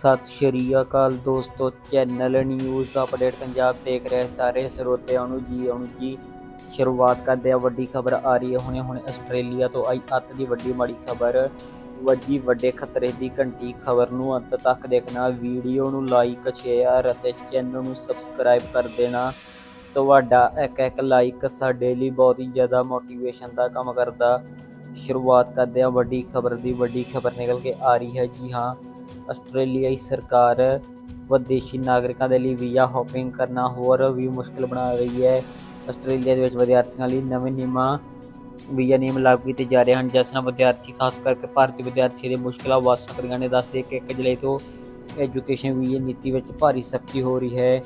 ਸਤਿ ਸ਼੍ਰੀ ਅਕਾਲ ਦੋਸਤੋ, channel news update Punjab ਦੇਖ ਰਹੇ ਸਾਰੇ ਸਰੋਤਿਆਂ ਨੂੰ ਜੀ ਆਉਣ ਜੀ ਸ਼ੁਰੂਆਤ ਕਰਦੇ ਆ ਵੱਡੀ ਖਬਰ ਆ ਰਹੀ ਹੈ ਹੁਣੇ ਹੁਣੇ ਆਸਟ੍ਰੇਲੀਆ ਤੋਂ ਆਈ ਅੱਤ ਦੀ ਵੱਡੀ ਮਾੜੀ ਖਬਰ। ਵੱਜੀ ਵੱਡੇ ਖਤਰੇ ਦੀ ਘੰਟੀ ਖਬਰ ਨੂੰ ਅੰਤ ਤੱਕ ਦੇਖਣਾ। ਵੀਡੀਓ ਨੂੰ ਲਾਈਕ ਸ਼ੇਅਰ ਅਤੇ ਚੈਨਲ ਨੂੰ ਸਬਸਕ੍ਰਾਈਬ ਕਰ ਦੇਣਾ। ਤੁਹਾਡਾ ਇੱਕ ਇੱਕ ਲਾਈਕ ਸਾਡੇ ਲਈ ਬਹੁਤ ਹੀ ਜ਼ਿਆਦਾ ਮੋਟੀਵੇਸ਼ਨ ਦਾ ਕੰਮ ਕਰਦਾ। ਸ਼ੁਰੂਆਤ ਕਰਦੇ ਆ ਵੱਡੀ ਖਬਰ ਦੀ ਵੱਡੀ ਖਬਰ ਨਿਕਲ ਕੇ ਆ ਰਹੀ ਹੈ। ਜੀ ਹਾਂ ਆਸਟ੍ਰੇਲੀਆਈ ਸਰਕਾਰ ਵਿਦੇਸ਼ੀ ਨਾਗਰਿਕਾਂ ਦੇ ਲਈ ਵੀਜ਼ਾ ਹੋਪਿੰਗ ਕਰਨਾ ਹੋਰ ਵੀ ਮੁਸ਼ਕਲ ਬਣਾ ਰਹੀ ਹੈ। ਆਸਟ੍ਰੇਲੀਆ ਦੇ ਵਿੱਚ ਵਿਦਿਆਰਥੀਆਂ ਲਈ ਨਵੇਂ ਨਿਯਮਾਂ, ਵੀਜ਼ਾ ਨਿਯਮ ਲਾਗੂ ਕੀਤੇ ਜਾ ਰਹੇ ਹਨ, ਜਿਸ ਨਾਲ ਵਿਦਿਆਰਥੀ, ਖਾਸ ਕਰਕੇ ਭਾਰਤੀ ਵਿਦਿਆਰਥੀਆਂ ਦੇ ਮੁਸ਼ਕਲਾਂ ਵੱਧ ਸਕਦੀਆਂ ਨੇ। ਦੱਸਦੇ ਕਿ 1 ਜੁਲਾਈ ਤੋਂ ਐਜੂਕੇਸ਼ਨ ਵੀਜ਼ਾ ਨੀਤੀ ਵਿੱਚ ਭਾਰੀ ਸਖਤੀ ਹੋ ਰਹੀ ਹੈ।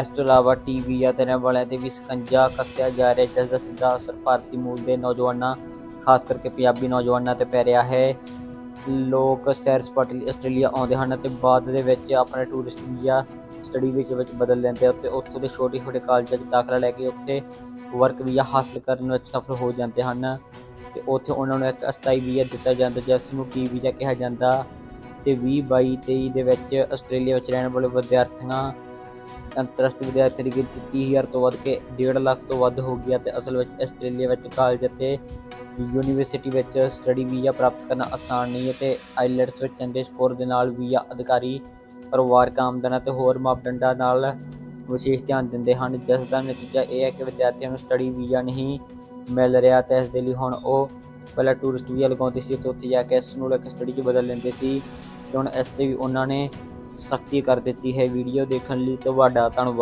ਇਸ ਤੋਂ ਇਲਾਵਾ ਟੀ ਵੀਜ਼ਾ ਤੇ ਵਾਲਿਆਂ ਤੇ ਵੀ ਸਕੰਜਾ ਕੱਸਿਆ ਜਾ ਰਿਹਾ ਜਿਸ ਦਾ ਸਿੱਧਾ ਅਸਰ ਭਾਰਤੀ ਮੂਲ ਦੇ ਨੌਜਵਾਨਾਂ, ਖਾਸ ਕਰਕੇ ਪੰਜਾਬੀ ਨੌਜਵਾਨਾਂ ਤੇ ਪੈ ਰਿਹਾ ਹੈ। ਲੋਕ ਸੈਰ ਸਪਾਟੇ ਲਈ ਆਸਟ੍ਰੇਲੀਆ ਆਉਂਦੇ ਹਨ ਅਤੇ ਬਾਅਦ ਦੇ ਵਿੱਚ ਆਪਣੇ ਟੂਰਿਸਟ ਵੀਜ਼ਾ ਸਟੱਡੀ ਵਿੱਚ ਵਿੱਚ ਬਦਲ ਲੈਂਦੇ ਆ ਅਤੇ ਉੱਥੋਂ ਦੇ ਛੋਟੇ ਛੋਟੇ ਕਾਲਜਾਂ 'ਚ ਦਾਖਲਾ ਲੈ ਕੇ ਉੱਥੇ ਵਰਕ ਵੀਜ਼ਾ ਹਾਸਲ ਕਰਨ ਵਿੱਚ ਸਫਲ ਹੋ ਜਾਂਦੇ ਹਨ ਤੇ ਉੱਥੇ ਉਹਨਾਂ ਨੂੰ ਇੱਕ ਅਸਥਾਈ ਵੀਜ਼ਾ ਦਿੱਤਾ ਜਾਂਦਾ ਜਿਸ ਨੂੰ ਟੀ ਵੀਜ਼ਾ ਕਿਹਾ ਜਾਂਦਾ ਤੇ 20 22 23 ਦੇ ਵਿੱਚ ਆਸਟ੍ਰੇਲੀਆ ਵਿੱਚ ਰਹਿਣ ਵਾਲੇ ਵਿਦਿਆਰਥੀਆਂ ਅੰਤਰਰਾਸ਼ਟਰੀ ਵਿਦਿਆਰਥੀ ਦੀ ਗਿਣਤੀ 30000 ਤੋਂ ਵੱਧ ਕੇ 1.5 ਲੱਖ ਤੋਂ ਵੱਧ ਹੋ ਗਈ ਅਤੇ ਅਸਲ ਵਿੱਚ ਆਸਟ੍ਰੇਲੀਆ ਵਿੱਚ ਕਾਲਜ ਅਤੇ ਯੂਨੀਵਰਸਿਟੀ ਵਿੱਚ ਸਟੱਡੀ ਵੀਜ਼ਾ ਪ੍ਰਾਪਤ ਕਰਨਾ ਆਸਾਨ ਨਹੀਂ ਹੈ ਤੇ ਆਈਲੈਟਸ ਵਿੱਚ ਚੰਗੇ ਸਕੋਰ ਦੇ ਨਾਲ ਵੀਜ਼ਾ ਅਧਿਕਾਰੀ ਪਰਿਵਾਰਕ ਆਮਦਨ ਅਤੇ ਹੋਰ ਮਾਪਦੰਡਾਂ ਨਾਲ ਵਿਸ਼ੇਸ਼ ਧਿਆਨ ਦਿੰਦੇ ਹਨ। ਜਿਸ ਦਾ ਨਤੀਜਾ ਇਹ ਹੈ ਕਿ ਵਿਦਿਆਰਥੀਆਂ ਨੂੰ ਸਟੱਡੀ ਵੀਜ਼ਾ ਨਹੀਂ ਮਿਲ ਰਿਹਾ ਤੇ ਇਸ ਦੇ ਲਈ ਹੁਣ ਉਹ ਪਹਿਲਾਂ ਟੂਰਿਸਟ ਵੀਜ਼ਾ ਲਗਾਉਂਦੇ ਸੀ ਤੇ ਉੱਥੇ ਜਾ ਕੇ ਇਸ ਨੂੰ ਲੈ ਕੇ ਸਟੱਡੀ 'ਚ ਬਦਲ ਲੈਂਦੇ ਸੀ। ਤੇ ਹੁਣ ਇਸ ਤੇ ਵੀ ਉਹਨਾਂ ਨੇ ਸਖਤੀ ਕਰ ਦਿੱਤੀ ਹੈ। ਵੀਡੀਓ ਦੇਖਣ ਲਈ ਤੁਹਾਡਾ ਧੰਨਵਾਦ।